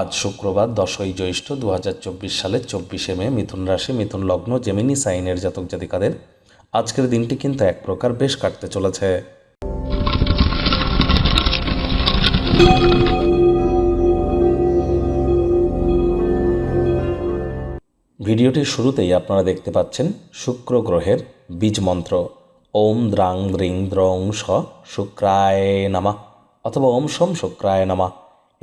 আজ শুক্রবার, দশই জ্যৈষ্ঠ দু হাজার চব্বিশ সালের চব্বিশে মে, মিথুন রাশি, মিথুন লগ্ন জেমিনি সাইনের জাতক জাতিকাদের আজকের দিনটি কিন্তু এক প্রকার বেশ কাটতে চলেছে। ভিডিওটির শুরুতেই আপনারা দেখতে পাচ্ছেন শুক্র গ্রহের বীজ মন্ত্র। ওম দ্রাং দ্রিং দ্রং স শুক্রায় নামা অথবা ওম সোম শুক্রায় নামা।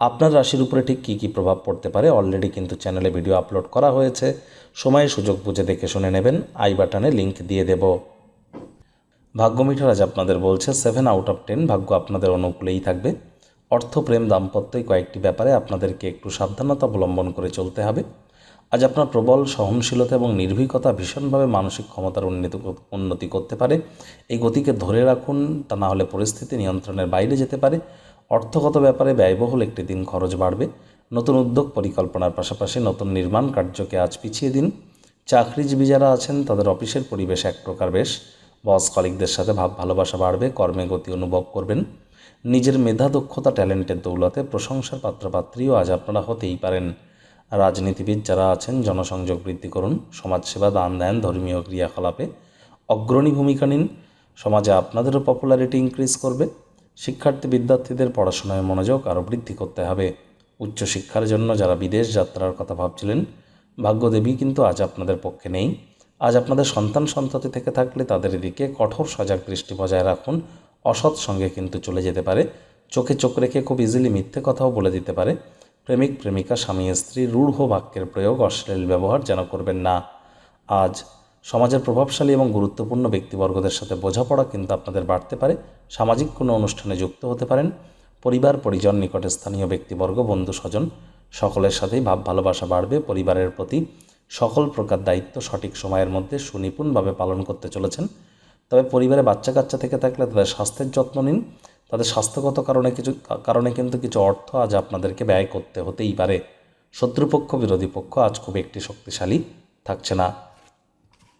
আপনার রাশির উপরে ঠিক কী কী প্রভাব পড়তে পারে অলরেডি কিন্তু চ্যানেলে ভিডিও আপলোড করা হয়েছে। সময়, সুযোগ বুঝে দেখে শুনে নেবেন। আই বাটনে লিঙ্ক দিয়ে দেব। ভাগ্যমিঠার আজ আপনাদের বলছে সেভেন আউট অফ টেন ভাগ্য আপনাদের অনুকূলেই থাকবে। অর্থ প্রেম দাম্পত্যই কয়েকটি ব্যাপারে আপনাদেরকে একটু সাবধানতা অবলম্বন করে চলতে হবে। আজ আপনার প্রবল সহনশীলতা এবং নির্ভীকতা ভীষণভাবে মানসিক ক্ষমতার উন্নতি উন্নতি করতে পারে। এই গতিকে ধরে রাখুন, তা না হলে পরিস্থিতি নিয়ন্ত্রণের বাইরে যেতে পারে। অর্থগত ব্যাপারে ব্যয়বহুল একটি দিন খরচ বাড়বে। নতুন উদ্যোগ পরিকল্পনার পাশাপাশি নতুন নির্মাণ কার্যকে আজ পিছিয়ে দিন। চাকরিজীবী যারা আছেন, তাদের অফিসের পরিবেশ এক প্রকার বেশ। বস কলিকদের সাথে ভাব, ভালোবাসা বাড়বে, কর্মে গতি অনুভব করবেন। নিজের মেধা, দক্ষতা, ট্যালেন্টের দৌলতে প্রশংসার পাত্রপাত্রীও আজ আপনারা হতেই পারেন। রাজনীতিবিদ যারা আছেন, জনসংযোগ বৃদ্ধি করুন, সমাজসেবা দান দেন, ধর্মীয় ক্রিয়াকলাপে অগ্রণী ভূমিকা নিন, সমাজে আপনাদেরও পপুলারিটি ইনক্রিজ করবে, শিক্ষার্থী বিদ্যার্থীদের পড়াশোনায় মনোযোগ আরও বৃদ্ধি করতে হবে। উচ্চশিক্ষার জন্য যারা বিদেশ যাত্রার কথা ভাবছিলেন, ভাগ্যদেবী কিন্তু আজ আপনাদের পক্ষে নেই। আজ আপনাদের সন্তান সন্ততি থেকে থাকলে তাদের দিকে কঠোর সজাগ দৃষ্টি বজায় রাখুন। অসৎ সঙ্গে কিন্তু চলে যেতে পারে। চোখে চোখ রেখে খুব ইজিলি মিথ্যে কথাও বলে দিতে পারে। প্রেমিক, প্রেমিকা, স্বামী, স্ত্রী, রূঢ় বাক্যের প্রয়োগ, অশ্লীল ব্যবহার যেন করবেন না। আজ সমাজের প্রভাবশালী এবং গুরুত্বপূর্ণ ব্যক্তিবর্গদের সাথে বোঝাপড়া কিন্তু আপনাদের বাড়তে পারে। সামাজিক কোনো অনুষ্ঠানে যুক্ত হতে পারেন। পরিবার, পরিজন, নিকটে স্থানীয় ব্যক্তিবর্গ, বন্ধু, স্বজন, সকলের সাথেই ভাব, ভালোবাসা বাড়বে। পরিবারের প্রতি সকল প্রকার দায়িত্ব সঠিক সময়ের মধ্যে সুনিপুণভাবে পালন করতে চলেছেন। তবে পরিবারে বাচ্চা কাচ্চা থেকে থাকলে তাদের স্বাস্থ্যের যত্ন নিন। তাদের স্বাস্থ্যগত কারণে কিছু, কারণে কিন্তু কিছু অর্থ আজ আপনাদেরকে ব্যয় করতে হতেই পারে। শত্রুপক্ষ, বিরোধী পক্ষ আজ খুব একটি শক্তিশালী থাকছে না।